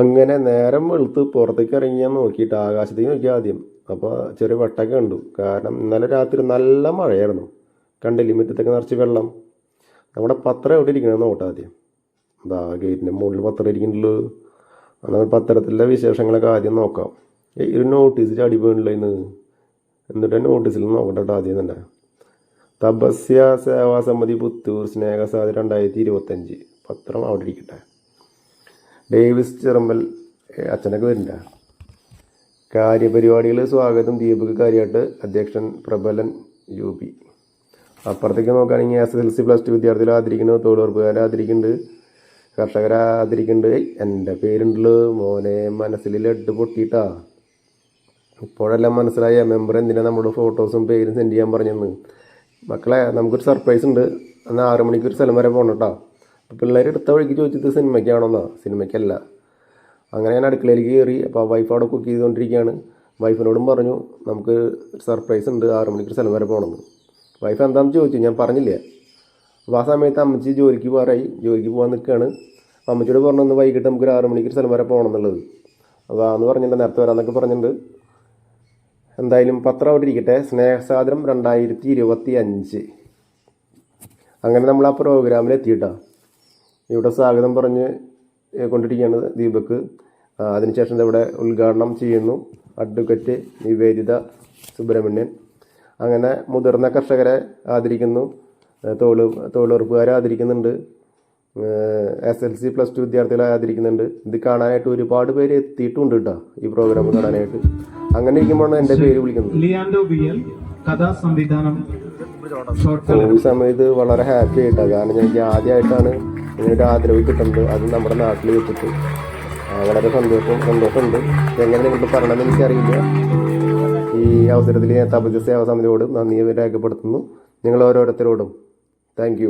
അങ്ങനെ നേരം വെളുത്ത് പുറത്തേക്ക് ഇറങ്ങിയാൽ നോക്കിയിട്ട് ആകാശത്തേക്ക് നോക്കി ആദ്യം. അപ്പോൾ ചെറിയ വെട്ടൊക്കെ കണ്ടു. കാരണം ഇന്നലെ രാത്രി നല്ല മഴയായിരുന്നു. കണ്ടില്ലേ മുറ്റത്തൊക്കെ നിറച്ച് വെള്ളം. നമ്മുടെ പത്രം എവിടെ ഇരിക്കണമെന്ന് നോട്ടെ ആദ്യം. അതാ ഗേറ്റിന്റെ മുകളിൽ പത്രം ഇരിക്കുന്നുള്ളൂ നമ്മൾ പത്രത്തിലെ വിശേഷങ്ങളൊക്കെ ആദ്യം നോക്കാം. ഒരു നോട്ടീസ് ചാടി പോയിട്ടില്ല ഇന്ന്? എന്നിട്ട് നോട്ടീസിൽ നോക്കട്ടെ ആദ്യം തന്നെ. തപസ്യ സേവാ പുത്തൂർ സ്നേഹസാധി രണ്ടായിരത്തി ഇരുപത്തഞ്ച് പത്രം അവിടെ ഇരിക്കട്ടെ. ഡേവിസ് ചെറമ്പൽ അച്ഛനൊക്കെ വരില്ല കാര്യപരിപാടികൾ സ്വാഗതം ദീപക് കാര്യമായിട്ട് അധ്യക്ഷൻ പ്രബലൻ യു പി. അപ്പുറത്തേക്ക് നോക്കുകയാണെങ്കിൽ S S L C plus two വിദ്യാർത്ഥികൾ ആദരിക്കുന്നു തൊഴിലുറപ്പുകാരെ ആദരിക്കുന്നുണ്ട് കർഷകരെ ആദരിക്കുന്നുണ്ട്. എന്റെ പേരുണ്ടല്ലോ മോനെ മനസ്സിൽ ലഡ് പൊട്ടിയിട്ടാ. ഇപ്പോഴെല്ലാം മനസ്സിലായ മെമ്പർ എന്തിനാണ് നമ്മുടെ ഫോട്ടോസും പേരും സെൻഡ് ചെയ്യാൻ പറഞ്ഞെന്ന്. മക്കളെ നമുക്കൊരു സർപ്രൈസ് ഉണ്ട്. അന്ന് ആറ് മണിക്ക് ഒരു സ്ഥലം വരെ പോകണം കേട്ടോ അപ്പോൾ പിള്ളേർ എടുത്ത വഴിക്ക് ചോദിച്ചത് സിനിമയ്ക്കാണോന്നാ? സിനിമയ്ക്കല്ല. അങ്ങനെ ഞാൻ അടുക്കളയിലേക്ക് കയറി അപ്പോൾ വൈഫ് അവിടെ കുക്ക് ചെയ്തുകൊണ്ടിരിക്കുകയാണ്. വൈഫിനോടും പറഞ്ഞു നമുക്ക് സർപ്രൈസ് ഉണ്ട് ആറ് മണിക്ക് സ്ഥലം വരെ പോകണമെന്ന്. വൈഫ് എന്താണെന്ന് ചോദിച്ചു ഞാൻ പറഞ്ഞില്ല. അപ്പോൾ ആ സമയത്ത് അമ്മച്ചി ജോലിക്ക് പോകാറായി. ജോലിക്ക് പോകാൻ നിൽക്കുകയാണ്. അമ്മച്ചിയോട് പറഞ്ഞു ഒന്ന് വൈകിട്ട് നമുക്ക് ഒരു ആറ് മണിക്ക് സ്ഥലം വരെ പോകണം എന്നുള്ളത് അപ്പോൾ അന്ന് പറഞ്ഞിട്ടുണ്ട് നേരത്തെ വരാമെന്നൊക്കെ പറഞ്ഞിട്ടുണ്ട്. എന്തായാലും പത്രം അവിടെ ഇരിക്കട്ടെ. സ്നേഹസാദരം രണ്ടായിരത്തി ഇരുപത്തി അഞ്ച് അങ്ങനെ നമ്മൾ ആ പ്രോഗ്രാമിൽ എത്തിയിട്ടാ. ഇവിടെ സ്വാഗതം പറഞ്ഞ് കൊണ്ടിരിക്കുകയാണ് ദീപക്. അതിനുശേഷം ഇവിടെ ഉദ്ഘാടനം ചെയ്യുന്നു അഡ്വക്കറ്റ് നിവേദിത സുബ്രഹ്മണ്യൻ. അങ്ങനെ മുതിർന്ന കർഷകരെ ആദരിക്കുന്നു. തൊഴിൽ തൊഴിലുറപ്പുകാരെ ആദരിക്കുന്നുണ്ട്. S L C plus two വിദ്യാർത്ഥികളെ ആദരിക്കുന്നുണ്ട്. ഇത് കാണാനായിട്ട് ഒരുപാട് പേര് എത്തിയിട്ടുണ്ട് കേട്ടോ ഈ പ്രോഗ്രാം കാണാനായിട്ട്. അങ്ങനെ ഇരിക്കുമ്പോഴാണ് എന്റെ പേര് വിളിക്കുന്നത്. സമയത്ത് വളരെ ഹാപ്പി ആയിട്ടാണ് കാരണം ഞാൻ ആദ്യമായിട്ടാണ് ഇങ്ങനെ ഒരു ആദരവ് കിട്ടുന്നത് അത് നമ്മുടെ നാട്ടിൽ വെച്ചിട്ട്. വളരെ സന്തോഷം സന്തോഷമുണ്ട്. എങ്ങനെ നിങ്ങൾക്ക് പറയണമെന്ന് എനിക്കറിയില്ല. ഈ അവസരത്തിൽ ഞാൻ തപസ്യ സേവാ സമിതിയോട് നന്ദി രേഖപ്പെടുത്തുന്നു. നിങ്ങൾ ഓരോരുത്തരോടും. താങ്ക്